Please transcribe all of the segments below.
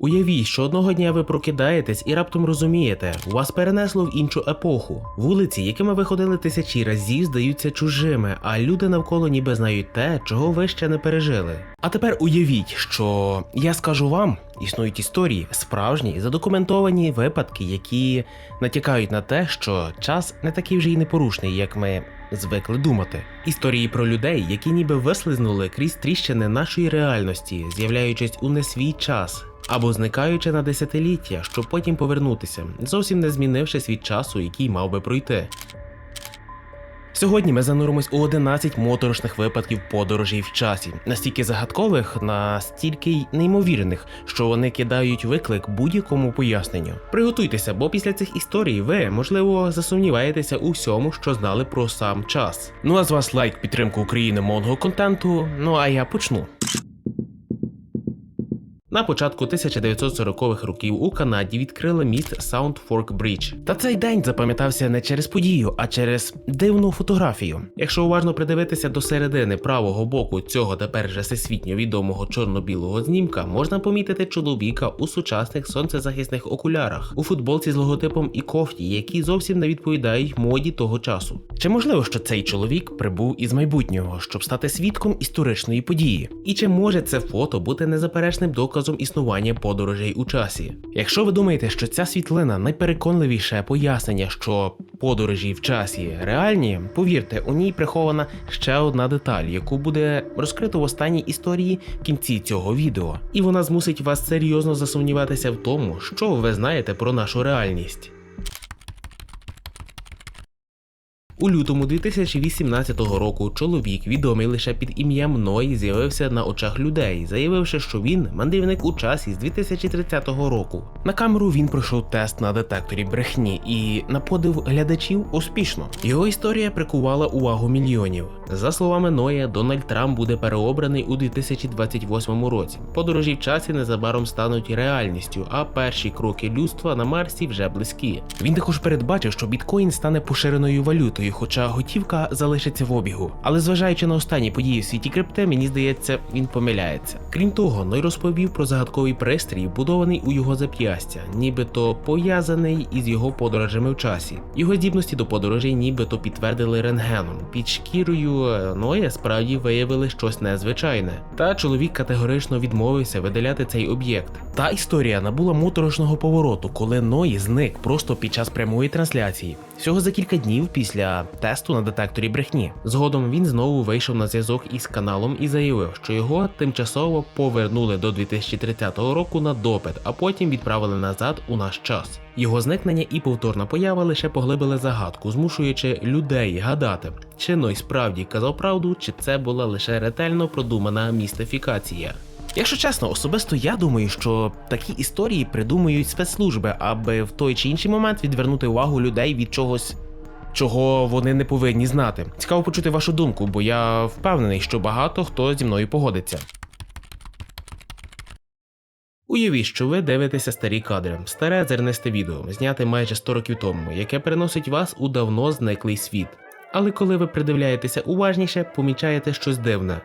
Уявіть, що одного дня ви прокидаєтесь і раптом розумієте, вас перенесло в іншу епоху. Вулиці, якими ви ходили тисячі разів, здаються чужими, а люди навколо ніби знають те, чого ви ще не пережили. А тепер уявіть, що я скажу вам, існують історії, справжні, задокументовані випадки, які натякають на те, що час не такий вже й непорушний, як ми звикли думати. Історії про людей, які ніби вислизнули крізь тріщини нашої реальності, з'являючись у не свій час. Або зникаючи на десятиліття, щоб потім повернутися, зовсім не змінивши світ часу, який мав би пройти. Сьогодні ми зануримось у 11 моторошних випадків подорожей в часі, настільки загадкових, настільки й неймовірних, що вони кидають виклик будь-якому поясненню. Приготуйтеся, бо після цих історій ви, можливо, засумніваєтеся у всьому, що знали про сам час. Ну а з вас лайк підтримку України мовного контенту. Ну а я почну. На початку 1940-х років у Канаді відкрили міст Sound Fork Bridge. Та цей день запам'ятався не через подію, а через дивну фотографію. Якщо уважно придивитися до середини правого боку цього тепер вже всесвітньо відомого чорно-білого знімка, можна помітити чоловіка у сучасних сонцезахисних окулярах, у футболці з логотипом і кофті, які зовсім не відповідають моді того часу. Чи можливо, що цей чоловік прибув із майбутнього, щоб стати свідком історичної події? І чи може це фото бути незаперечним доказом існування подорожей у часі? Якщо ви думаєте, що ця світлина найпереконливіше пояснення, що подорожі в часі реальні, повірте, у ній прихована ще одна деталь, яку буде розкрито в останній історії в кінці цього відео, і вона змусить вас серйозно засумніватися в тому, що ви знаєте про нашу реальність. У лютому 2018 року чоловік, відомий лише під ім'ям Ной, з'явився на очах людей, заявивши, що він мандрівник у часі з 2030 року. На камеру він пройшов тест на детекторі брехні і на подив глядачів успішно. Його історія прикувала увагу мільйонів. За словами Ноя, Дональд Трамп буде переобраний у 2028 році. Подорожі в часі незабаром стануть реальністю, а перші кроки людства на Марсі вже близькі. Він також передбачив, що біткоін стане поширеною валютою, хоча готівка залишиться в обігу. Але зважаючи на останні події в світі крипти, мені здається, він помиляється. Крім того, Ной розповів про загадковий пристрій, вбудований у його зап'ястя, нібито пов'язаний із його подорожами в часі. Його здібності до подорожей нібито підтвердили рентгеном. Під шкірою е, Ноя справді виявили щось незвичайне. Та чоловік категорично відмовився видаляти цей об'єкт. Та історія набула моторошного повороту, коли Ной зник просто під час прямої трансляції. Всього за кілька днів після тесту на детекторі брехні. Згодом він знову вийшов на зв'язок із каналом і заявив, що його тимчасово повернули до 2030 року на допит, а потім відправили назад у наш час. Його зникнення і повторна поява лише поглибили загадку, змушуючи людей гадати, чи Ной справді казав правду, чи це була лише ретельно продумана містифікація. Якщо чесно, особисто я думаю, що такі історії придумують спецслужби, аби в той чи інший момент відвернути увагу людей від чогось. Чого вони не повинні знати. Цікаво почути вашу думку, бо я впевнений, що багато хто зі мною погодиться. Уявіть, що ви дивитеся старі кадри, старе зернисте відео, зняте майже 100 років тому, яке переносить вас у давно зниклий світ. Але коли ви придивляєтеся уважніше, помічаєте щось дивне.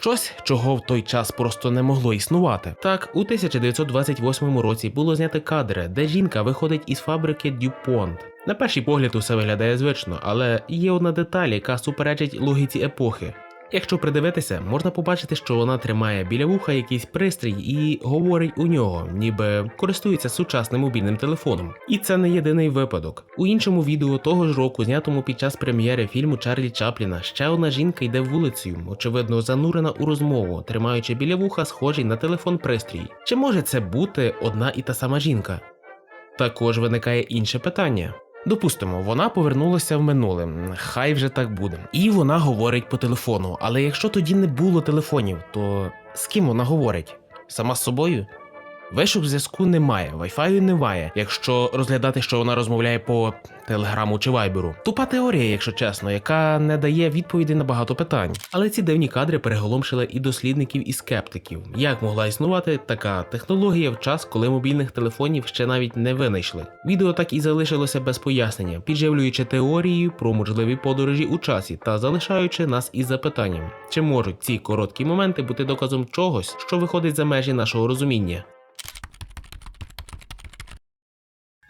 Щось, чого в той час просто не могло існувати. Так, у 1928 році було знято кадри, де жінка виходить із фабрики Дюпонт. На перший погляд усе виглядає звично, але є одна деталь, яка суперечить логіці епохи. Якщо придивитися, можна побачити, що вона тримає біля вуха якийсь пристрій і говорить у нього, ніби користується сучасним мобільним телефоном. І це не єдиний випадок. У іншому відео того ж року, знятому під час прем'єри фільму Чарлі Чапліна, ще одна жінка йде вулицею, очевидно, занурена у розмову, тримаючи біля вуха схожий на телефон пристрій. Чи може це бути одна і та сама жінка? Також виникає інше питання. Допустимо, вона повернулася в минуле, хай вже так буде. І вона говорить по телефону. Але якщо тоді не було телефонів, то з ким вона говорить? Сама з собою? Вишок зв'язку немає, вайфаю немає, якщо розглядати, що вона розмовляє по телеграму чи вайберу. Тупа теорія, якщо чесно, яка не дає відповіді на багато питань. Але ці дивні кадри переголомшили і дослідників, і скептиків. Як могла існувати така технологія в час, коли мобільних телефонів ще навіть не винайшли? Відео так і залишилося без пояснення, підживлюючи теорії про можливі подорожі у часі та залишаючи нас із запитанням, чи можуть ці короткі моменти бути доказом чогось, що виходить за межі нашого розуміння.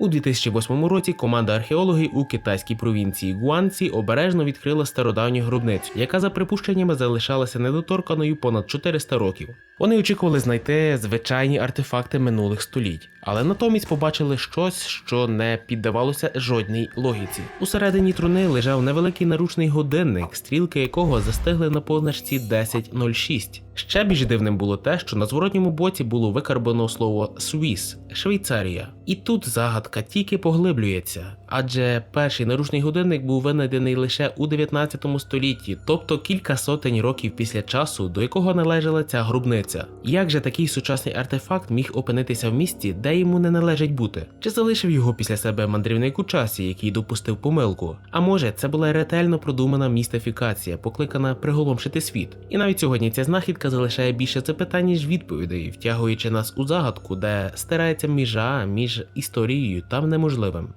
У 2008 році команда археологів у китайській провінції Гуанці обережно відкрила стародавню гробницю, яка за припущеннями залишалася недоторканою понад 400 років. Вони очікували знайти звичайні артефакти минулих століть, але натомість побачили щось, що не піддавалося жодній логіці. Усередині труни лежав невеликий наручний годинник, стрілки якого застигли на позначці 10.06. Ще більш дивним було те, що на зворотньому боці було викарбано слово Swiss – Швейцарія. І тут загадка тільки поглиблюється, адже перший наручний годинник був винайдений лише у 19 столітті, тобто кілька сотень років після часу, до якого належала ця гробниця. Як же такий сучасний артефакт міг опинитися в місті, де йому не належить бути? Чи залишив його після себе мандрівник у часі, який допустив помилку? А може, це була ретельно продумана містифікація, покликана приголомшити світ. І навіть сьогодні ця знахідка залишає більше запитань, ніж відповідей, втягуючи нас у загадку, де стирається міжа між історією та неможливим.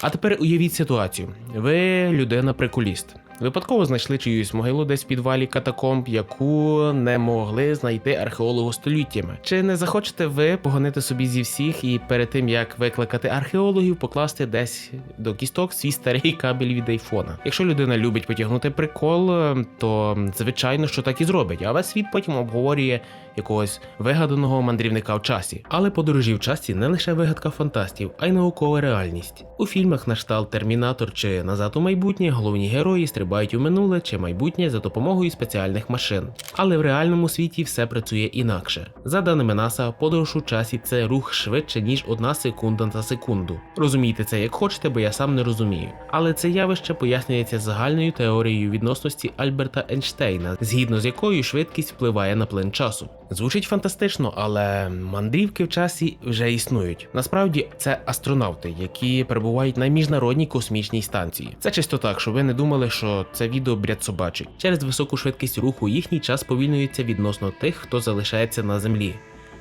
А тепер уявіть ситуацію: ви людина прикуліст. Випадково знайшли чиюсь могилу десь в підвалі катакомб, яку не могли знайти археологу століттями. Чи не захочете ви погонити собі зі всіх і перед тим як викликати археологів, покласти десь до кісток свій старий кабель від айфона? Якщо людина любить потягнути прикол, то звичайно, що так і зробить. А весь світ потім обговорює якогось вигаданого мандрівника в часі. Але подорожі в часі не лише вигадка фантастів, а й наукова реальність. У фільмах на кшталт Термінатор чи Назад у майбутнє головні герої стрибають у минуле чи майбутнє за допомогою спеціальних машин. Але в реальному світі все працює інакше. За даними НАСА, подорож у часі це рух швидше ніж одна секунда за секунду. Розумійте це як хочете, бо я сам не розумію. Але це явище пояснюється загальною теорією відносності Альберта Ейнштейна, згідно з якою швидкість впливає на плин часу. Звучить фантастично, але мандрівки в часі вже існують. Насправді це астронавти, які перебувають на міжнародній космічній станції. Це чисто так, щоб ви не думали, що це відео бряд собачий. Через високу швидкість руху їхній час повільнюється відносно тих, хто залишається на землі.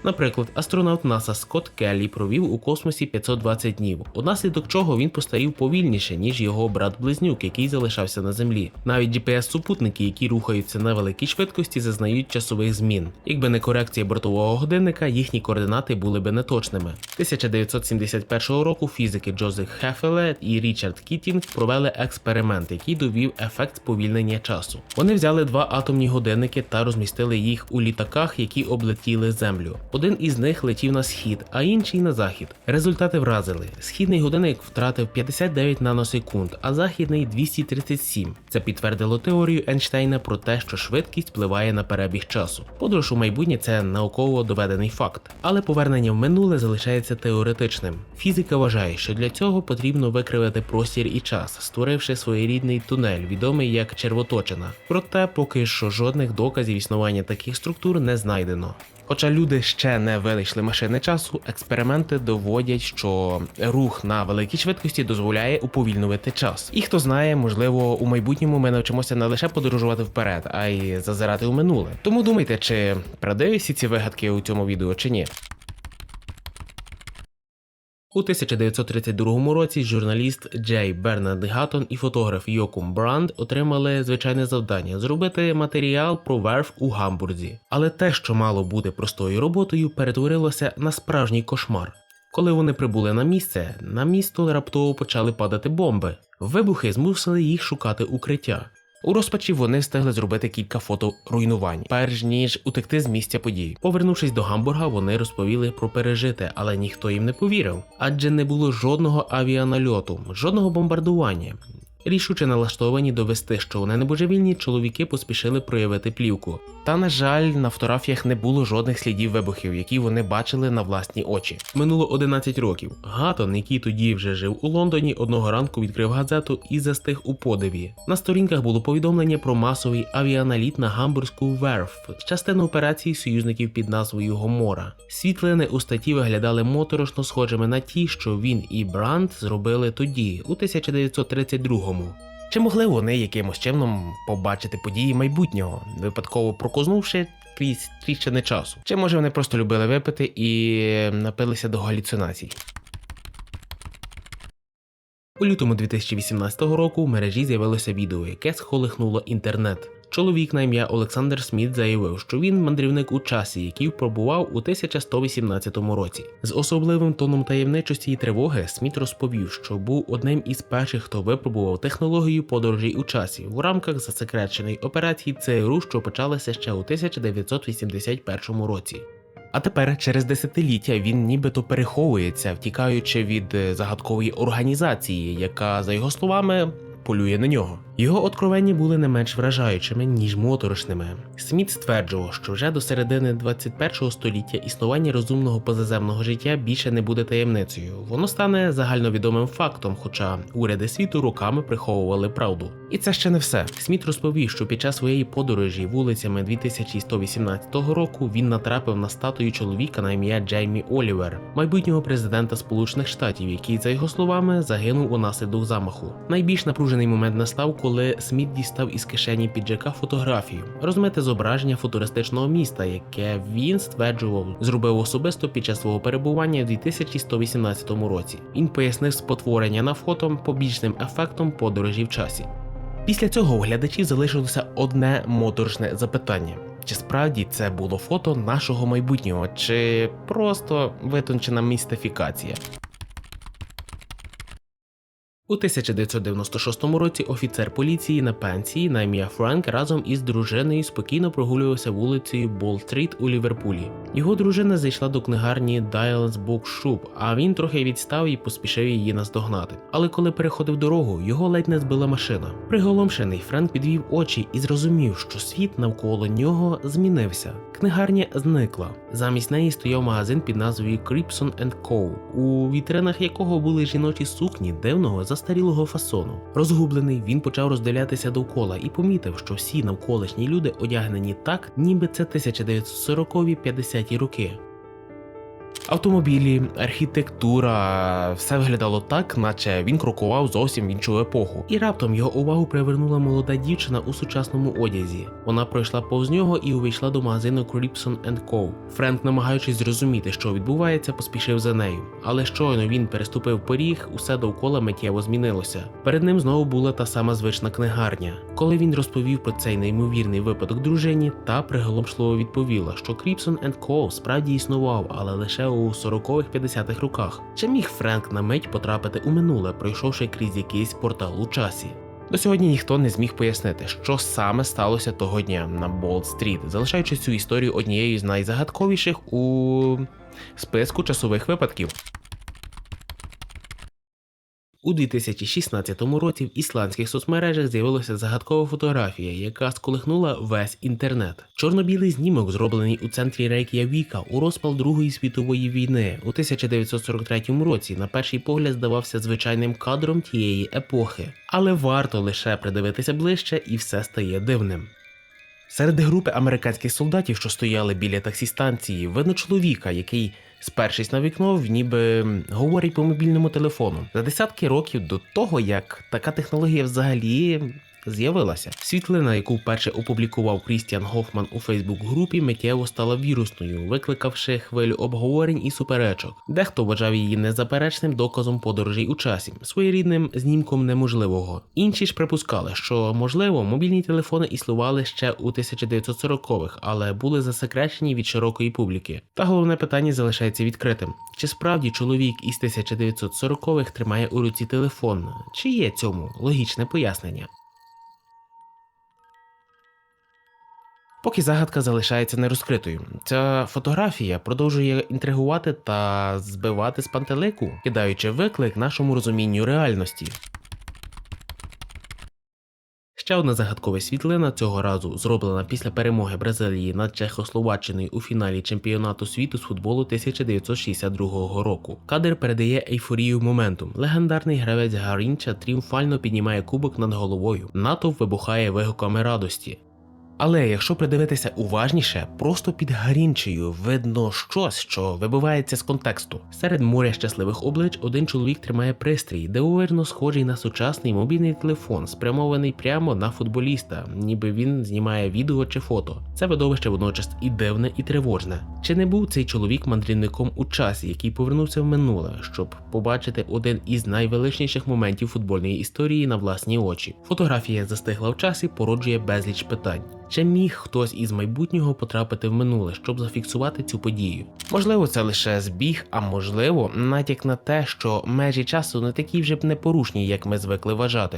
Наприклад, астронавт НАСА Скотт Келлі провів у космосі 520 днів, унаслідок чого він постарів повільніше, ніж його брат-близнюк, який залишався на землі. Навіть GPS-супутники, які рухаються на великій швидкості, зазнають часових змін. Якби не корекція бортового годинника, їхні координати були би неточними. 1971 року фізики Джозеф Хефеле і Річард Кітінг провели експеримент, який довів ефект сповільнення часу. Вони взяли два атомні годинники та розмістили їх у літаках, які облетіли землю. Один із них летів на схід, а інший на захід. Результати вразили. Східний годинник втратив 59 наносекунд, а західний 237. Це підтвердило теорію Ейнштейна про те, що швидкість впливає на перебіг часу. Подорож у майбутнє це науково доведений факт, але повернення в минуле залишається теоретичним. Фізика вважає, що для цього потрібно викривити простір і час, створивши своєрідний тунель, відомий як червоточина. Проте поки що жодних доказів існування таких структур не знайдено. Хоча люди ще не винайшли машини часу, експерименти доводять, що рух на великій швидкості дозволяє уповільнювати час. І хто знає, можливо, у майбутньому ми навчимося не лише подорожувати вперед, а й зазирати у минуле. Тому думайте, чи правдиві всі ці вигадки у цьому відео чи ні. У 1932 році журналіст Джей Бернард Гаттон і фотограф Йокум Бранд отримали звичайне завдання зробити матеріал про верф у Гамбурзі. Але те, що мало бути простою роботою, перетворилося на справжній кошмар. Коли вони прибули на місце, на місто раптово почали падати бомби. Вибухи змусили їх шукати укриття. У розпачі вони встигли зробити кілька фото руйнувань, перш ніж утекти з місця подій. Повернувшись до Гамбурга, вони розповіли про пережите, але ніхто їм не повірив, адже не було жодного авіанальоту, жодного бомбардування. Рішуче налаштовані довести, що вони не божевільні, чоловіки поспішили проявити плівку. Та на жаль, на фотографіях не було жодних слідів вибухів, які вони бачили на власні очі. Минуло 11 років. Гатон, який тоді вже жив у Лондоні, одного ранку відкрив газету і застиг у подиві. На сторінках було повідомлення про масовий авіаналіт на гамбурзьку верф, частину операції союзників під назвою Гомора. Світлини у статті виглядали моторошно схожими на ті, що він і Бранд зробили тоді, у 1932-му. Чи могли вони якимось чином побачити події майбутнього, випадково прокознувши крізь тріщини часу? Чи може вони просто любили випити і напилися до галюцинацій? У лютому 2018 року в мережі з'явилося відео, яке схолихнуло інтернет. Чоловік на ім'я Олександр Сміт заявив, що він мандрівник у часі, який пробував у 1118 році. З особливим тоном таємничості і тривоги Сміт розповів, що був одним із перших, хто випробував технологію подорожей у часі в рамках засекреченої операції ЦРУ, що почалася ще у 1981 році. А тепер через десятиліття він нібито переховується, втікаючи від е, загадкової організації, яка, за його словами, полює на нього. Його откровення були не менш вражаючими, ніж моторошними. Сміт стверджував, що вже до середини 21 століття існування розумного позаземного життя більше не буде таємницею. Воно стане загальновідомим фактом, хоча уряди світу роками приховували правду. І це ще не все. Сміт розповів, що під час своєї подорожі вулицями 2118 року він натрапив на статую чоловіка на ім'я Джеймі Олівер, майбутнього президента Сполучених Штатів, який, за його словами, загинув унаслідок замаху. Найбільш напружений момент настав, коли Сміт дістав із кишені піджака фотографію, розмите зображення футуристичного міста, яке він стверджував, зробив особисто під час свого перебування в 2118 році. Він пояснив спотворення на фото побічним ефектом подорожі в часі. Після цього у глядачів залишилося одне моторошне запитання: чи справді це було фото нашого майбутнього, чи просто витончена містифікація? У 1996 році офіцер поліції на пенсії на ім'я Франк разом із дружиною спокійно прогулювався вулицею Бол-стріт у Ліверпулі. Його дружина зайшла до книгарні Dials Bookshop, а він трохи відстав і поспішив її наздогнати. Але коли переходив дорогу, його ледь не збила машина. Приголомшений Френк підвів очі і зрозумів, що світ навколо нього змінився. Книгарня зникла. Замість неї стояв магазин під назвою Cripson Co., у вітринах якого були жіночі сукні дивного застарілого фасону. Розгублений, він почав роздивлятися довкола і помітив, що всі навколишні люди одягнені так, ніби це 1940-50-ті роки. Автомобілі, архітектура, все виглядало так, наче він крокував зовсім в іншу епоху. І раптом його увагу привернула молода дівчина у сучасному одязі. Вона пройшла повз нього і увійшла до магазину Cripson Co. Френк, намагаючись зрозуміти, що відбувається, поспішив за нею. Але щойно він переступив поріг, усе довкола миттєво змінилося. Перед ним знову була та сама звична книгарня. Коли він розповів про цей неймовірний випадок дружині, та приголомшливо відповіла, що Cripson Co. справді існував, але лише у 40-х-50-х роках. Чи міг Френк на мить потрапити у минуле, пройшовши крізь якийсь портал у часі? До сьогодні ніхто не зміг пояснити, що саме сталося того дня на Болт-стріт, залишаючи цю історію однією з найзагадковіших у списку часових випадків. У 2016 році в ісландських соцмережах з'явилася загадкова фотографія, яка сколихнула весь інтернет. Чорно-білий знімок, зроблений у центрі Рейк'явіка у розпал Другої світової війни у 1943 році, на перший погляд здавався звичайним кадром тієї епохи, але варто лише придивитися ближче, і все стає дивним. Серед групи американських солдатів, що стояли біля таксі-станції, видно чоловіка, який, спершись на вікно, ніби говорить по мобільному телефону. За десятки років до того, як така технологія взагалі з'явилася. Світлина, яку вперше опублікував Крістіан Гофман у Фейсбук-групі, миттєво стала вірусною, викликавши хвилю обговорень і суперечок. Дехто вважав її незаперечним доказом подорожей у часі, своєрідним знімком неможливого. Інші ж припускали, що можливо мобільні телефони існували ще у 1940-х, але були засекречені від широкої публіки. Та головне питання залишається відкритим: чи справді чоловік із 1940-х тримає у руці телефон? Чи є цьому логічне пояснення? Поки загадка залишається нерозкритою, ця фотографія продовжує інтригувати та збивати з пантелику, кидаючи виклик нашому розумінню реальності. Ще одна загадкова світлина цього разу зроблена після перемоги Бразилії над Чехословаччиною у фіналі чемпіонату світу з футболу 1962 року. Кадр передає ейфорію моменту. Легендарний гравець Гарінча тріумфально піднімає кубок над головою. Натовп вибухає вигуками радості. Але якщо придивитися уважніше, просто під гарінчею видно щось, що вибивається з контексту. Серед моря щасливих облич один чоловік тримає пристрій, дивовижно схожий на сучасний мобільний телефон, спрямований прямо на футболіста, ніби він знімає відео чи фото. Це видовище водночас і дивне, і тривожне. Чи не був цей чоловік мандрівником у часі, який повернувся в минуле, щоб побачити один із найвеличніших моментів футбольної історії на власні очі? Фотографія застигла в часі, породжує безліч питань. Чи міг хтось із майбутнього потрапити в минуле, щоб зафіксувати цю подію? Можливо, це лише збіг, а можливо, натяк на те, що межі часу не такі вже б непорушні, як ми звикли вважати.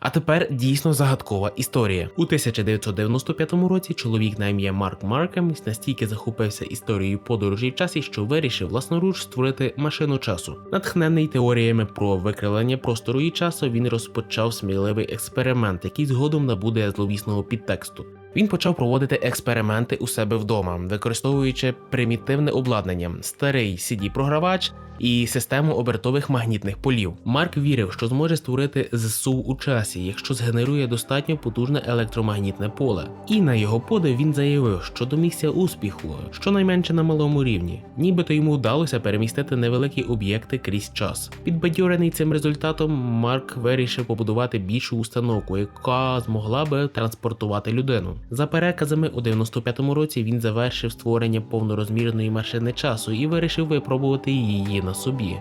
А тепер дійсно загадкова історія. У 1995 році чоловік на ім'я Марк Маркем настільки захопився історією подорожі в часі, що вирішив власноруч створити машину часу. Натхнений теоріями про викривлення простору і часу, він розпочав сміливий експеримент, який згодом набуде зловісного підтексту. Він почав проводити експерименти у себе вдома, використовуючи примітивне обладнання, старий CD-програвач і систему обертових магнітних полів. Марк вірив, що зможе створити зсув у часі, якщо згенерує достатньо потужне електромагнітне поле. І на його подив він заявив, що домігся успіху, щонайменше на малому рівні. Нібито йому вдалося перемістити невеликі об'єкти крізь час. Підбадьорений цим результатом, Марк вирішив побудувати більшу установку, яка змогла би транспортувати людину. За переказами, у 95-му році він завершив створення повнорозмірної машини часу і вирішив випробувати її на собі.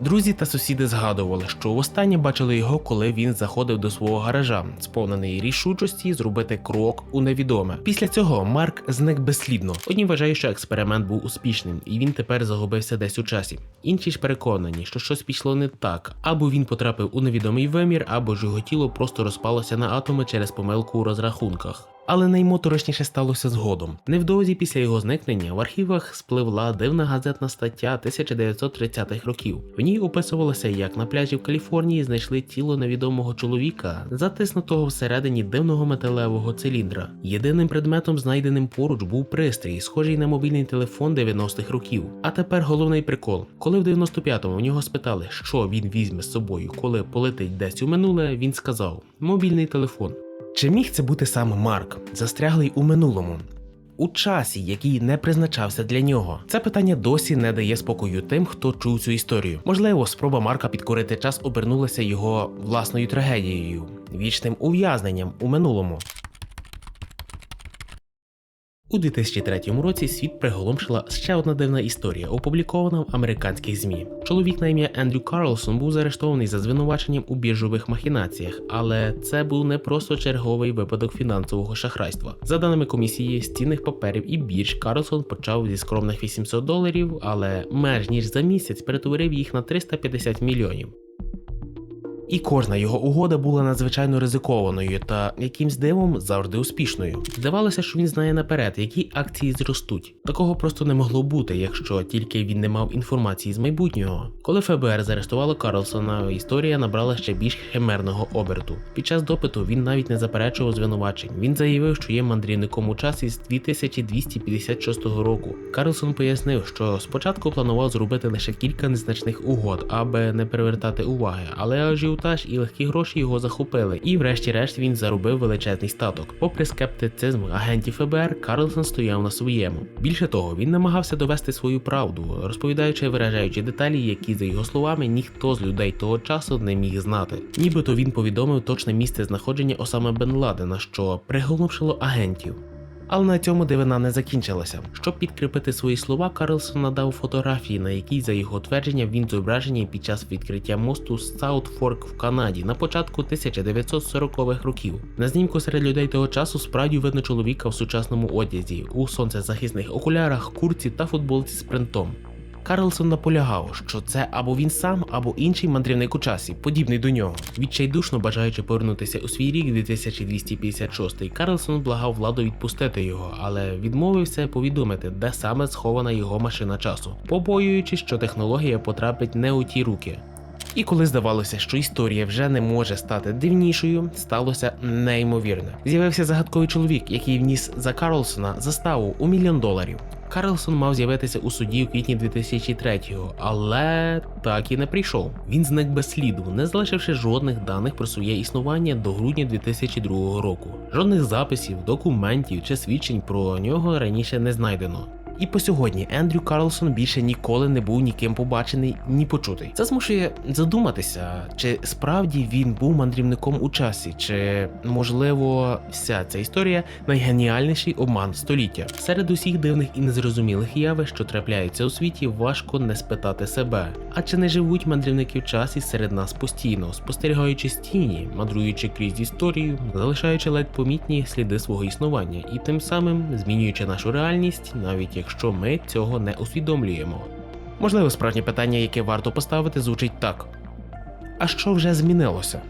Друзі та сусіди згадували, що востаннє бачили його, коли він заходив до свого гаража, сповнений рішучості зробити крок у невідоме. Після цього Марк зник безслідно. Одні вважають, що експеримент був успішним, і він тепер загубився десь у часі. Інші ж переконані, що щось пішло не так, або він потрапив у невідомий вимір, або ж його тіло просто розпалося на атоми через помилку у розрахунках. Але наймоторошніше сталося згодом. Невдовзі після його зникнення в архівах спливла дивна газетна стаття 1930-х років. В ній описувалося, як на пляжі в Каліфорнії знайшли тіло невідомого чоловіка, затиснутого всередині дивного металевого циліндра. Єдиним предметом, знайденим поруч, був пристрій, схожий на мобільний телефон 90-х років. А тепер головний прикол: коли в 95-му у нього спитали, що він візьме з собою, коли полетить десь у минуле, він сказав: мобільний телефон. Чи міг це бути сам Марк, застряглий у минулому? У часі, який не призначався для нього, це питання досі не дає спокою тим, хто чув цю історію. Можливо, спроба Марка підкорити час обернулася його власною трагедією, вічним ув'язненням у минулому. У 2003 році світ приголомшила ще одна дивна історія, опублікована в американських ЗМІ. Чоловік на ім'я Ендрю Карлсон був заарештований за звинуваченням у біржових махінаціях, але це був не просто черговий випадок фінансового шахрайства. За даними комісії з цінних паперів і бірж, Карлсон почав зі скромних 800 доларів, але менш ніж за місяць перетворив їх на 350 мільйонів. І кожна його угода була надзвичайно ризикованою та якимсь дивом завжди успішною. Здавалося, що він знає наперед, які акції зростуть. Такого просто не могло бути, якщо тільки він не мав інформації з майбутнього. Коли ФБР заарештувало Карлсона, історія набрала ще більш химерного оберту. Під час допиту він навіть не заперечував звинувачень. Він заявив, що є мандрівником у часі з 2256 року. Карлсон пояснив, що спочатку планував зробити лише кілька незначних угод, аби не привертати уваги, але ажіотаж і легкі гроші його захопили, і врешті-решт він заробив величезний статок. Попри скептицизм агентів ФБР, Карлсон стояв на своєму. Більше того, він намагався довести свою правду, розповідаючи і виражаючи деталі, які, за його словами, ніхто з людей того часу не міг знати. Нібито він повідомив точне місце знаходження Осама Бен Ладена, що приголомшило агентів. Але на цьому дивина не закінчилася. Щоб підкріпити свої слова, Карлсон надав фотографії, на якій, за його твердженням, він зображений під час відкриття мосту Саутфорк в Канаді на початку 1940-х років. На знімку серед людей того часу справді видно чоловіка в сучасному одязі, у сонцезахисних окулярах, курці та футболці з принтом. Карлсон наполягав, що це або він сам, або інший мандрівник у часі, подібний до нього. Відчайдушно бажаючи повернутися у свій рік 2256, Карлсон благав владу відпустити його, але відмовився повідомити, де саме схована його машина часу, побоюючись, що технологія потрапить не у ті руки. І коли здавалося, що історія вже не може стати дивнішою, сталося неймовірне. З'явився загадковий чоловік, який вніс за Карлсона заставу у мільйон доларів. Карлсон мав з'явитися у суді у квітні 2003-го, але так і не прийшов. Він зник без сліду, не залишивши жодних даних про своє існування до грудня 2002 року. Жодних записів, документів чи свідчень про нього раніше не знайдено. І по сьогодні Ендрю Карлсон більше ніколи не був ніким побачений, ні почутий. Це змушує задуматися, чи справді він був мандрівником у часі, чи можливо вся ця історія найгеніальніший обман століття. Серед усіх дивних і незрозумілих явищ, що трапляються у світі, важко не спитати себе. А чи не живуть мандрівники в часі серед нас постійно, спостерігаючи стіні, мандруючи крізь історію, залишаючи ледь помітні сліди свого існування і тим самим змінюючи нашу реальність, навіть якщо ми цього не усвідомлюємо. Можливо, справжнє питання, яке варто поставити, звучить так: а що вже змінилося?